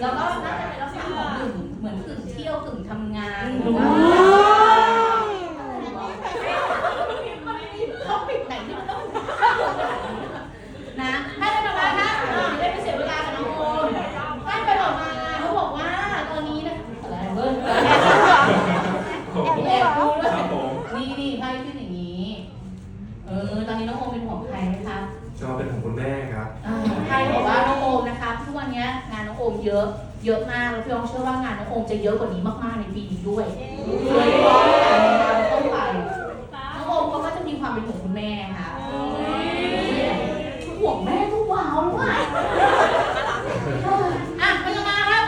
แล้วก็น่าจะเป็นลักษณะของกึ่งเหมือนกึ่งเที่ยวกึ่งทำงานโอ้เขาปิดไหนที่มันต้องนะถ้าได้มาบ้านนะได้ไปเสียเวลากับน้องโอมถ้าไปบอกมาเขาบอกว่าตอนนี้นะอะไรเบิ้ลผมแอบดูด้วยครับผมนี่นี่ไพ่ขึ้นอย่างนี้ เออ ตอนนี้น้องโอมเป็นห่วงใครไหมคะชอบเป็นของคุณแม่ครับอ่าใครบอกว่า มเยอะเยอะมากแล้วพี่น้องเชื่อว่างานน้องโอมจะเยอะกว่านี้มากๆในปีนี้ด้วยโดยเฉพาะการในงานต้นไปน้องโอมเขาก็จะมีความเป็นห่วงคุณแม่ค่ะห่วงแม่ทุกว้าวเลยว่ะอะพลังงานครับ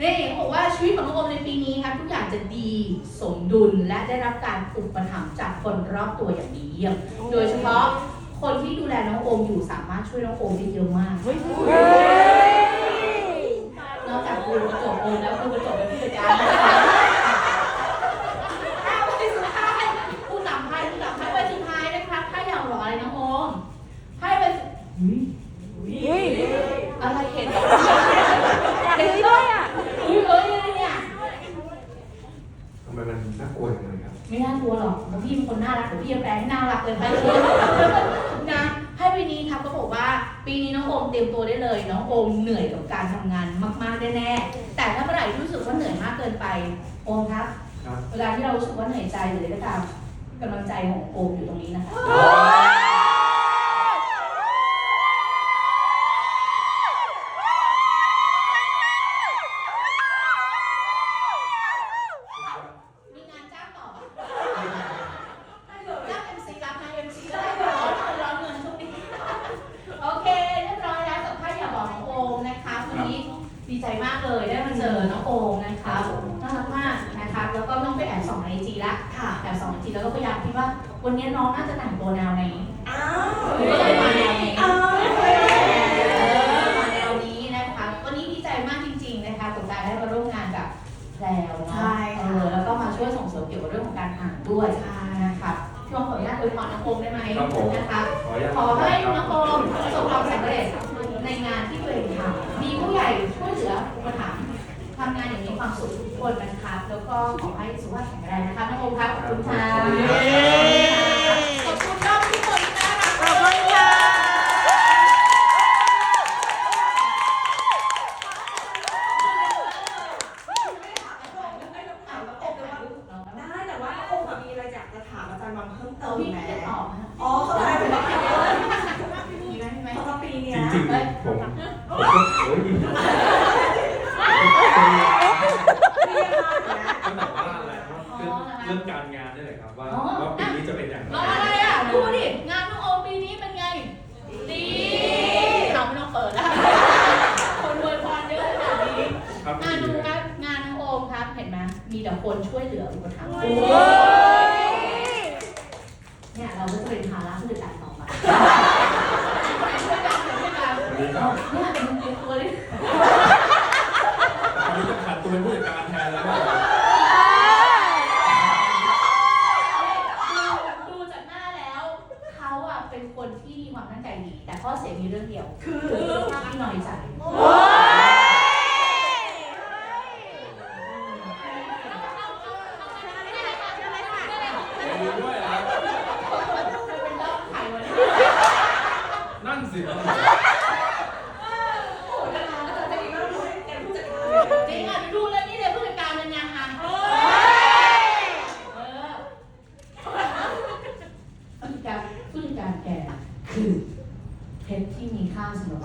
นี่เขาบอกว่าชีวิตของน้องโอมในปีนี้ครับทุกอย่างจะดีสมดุลและได้รับการอุปถัมภ์จากคนรอบตัวอย่างดีเยี่ยม โดยเฉพาะคนที่ดูแลน้องโอมอยู่สามารถช่วยน้องโอมได้เยอะมาก นอกจากดูกระจกโอมแล้วดูกระจกเป็นผู้จัดการอ้าวไปสุดท้ายผู้นำไพ่ผู้นำไพ่ใบสุดท้ายนะครับไพ่อย่างหล่ออะไรน้องโอมไพ่ใบสุดอุ๊ยอะไรเห็นเหรอ อยากซื้อด้วยอะ อุ้ยเอ้ยอะไรเนี่ย ทำไมมันน่ากลัวจังเลยครับ ไม่น่ากลัวหรอกเพราะพี่เป็นคนน่ารักเดี๋ยวพี่จะแปลให้น่ารักเลยไปเลยนะให้ปีนี้ครับก็บอกว่า ปีนี้น้องโอมเตรียมตัวได้เลย น้องโอมเหนื่อยกับการทำงานมากๆแน่ๆแต่ถ้าเมื่อไหร่รู้สึกว่าเหนื่อยมากเกินไปโอมครับครับ เวลาที่เรารู้สึกว่าเหนื่อยใจหรืออะไรก็ตามกำลังใจของโอมอยู่ตรงนี้นะคะ มีงานจ้างต่อปะจ้างเอ็มซีรับงานเอ็มซีก็ได้ร้อนร้อนเงินช่วงนี้โอเคเรียบร้อยแล้วกับไพ่อย่าบอกน้องโอมนะคะวันนี้ ดีใจมากเลยได้มาเจอน้องโอมนะคะน่ารักมากนะคะแล้วก็น้องไปแอบส่องในไอจีละค่ะแอบส่องไอจีแล้วก็พยายามคิดว่าวันนี้น้องน่าจะแต่งตัวแนวไหนอ้าวก็เลยมาแนวนี้อ้าวเออมาแนวนี้นะคะวันนี้ดีใจมากจริง ๆ นะคะกับการได้มาร่วมงานกับแพรวเนาะใช่ค่ะเออแล้วก็มาช่วยส่งเสริมเกี่ยวกับเรื่องของการอ่านด้วยนะคะพี่วงขออนุญาตอวยพรน้องโอมได้ไหมครับผมนะคะขออนุญาตขอให้น้องโอมประสบความสำเร็จในงานที่ตัวเองทำมีผู้ใหญ่ช่วย เหลืออุปถัมภ์ทำงานอย่างมีความสุขทุกคนนะคะ แล้วก็ขอให้สุขภาพแข็งแรงนะคะน้องโอมครับขอบคุณค่ะขอบคุณรอบทุกคนที่น่ารักขอบคุณค่ะได้แต่ว่าคงแบบมีอะไรอยากจะถามอาจารย์วังเพิ่มเติเอามพี่ไหมจะตอบนะอ๋อเข้าใจผมว่ามีไหมมีไหมเพราะว่าปีจเนี้ยริงๆผมผมก็โอ้ย เรียนมาอยู่นะ ก็แบบว่าอะไรครับเรื่องเรื่องการงานนี่แหละครับว่าว่าปีนี้จะเป็นอย่างไรรออะไรอะดูดิ งานน้องโอมปีนี้เป็นไง ดีเราไม่ต้องเปิดแล้วคนรวยพรเยอะขนาดนี้ครับงานดีดูคนะรับงานน้องโอมครับ เห็นไหมมีแต่คนช่วยเหลืออุปถัมภ์โอ้ย เนี่ยเราก็จะเป็นภาระผู้จัดการต่อไป วันนี้ครับ เนี่ยเป็นเตรียมตัวเลย วันนี้จะขัดตัวเป็นผู้จัดการแทนแล้วว่า ดูจากหน้าแล้ว เขาอะเป็นคนที่มีความตั้งใจดี แต่ข้อเสียมีเรื่องเดียว คือที่น้อยใจโอ้ยดูด้วยนะครับเป็นรอบใครวะเนี่ยนั่นสิครับ โอ้ยนะคะอาจารย์จะมีว่ารู้แกผู้จัดการ จริงอะดูเลยนี่เลยผู้จัดการเป็นยังไง โอ้ย เออผู้จัดการผู้จัดการแกคือ เพชรที่มีค่าสำหรับ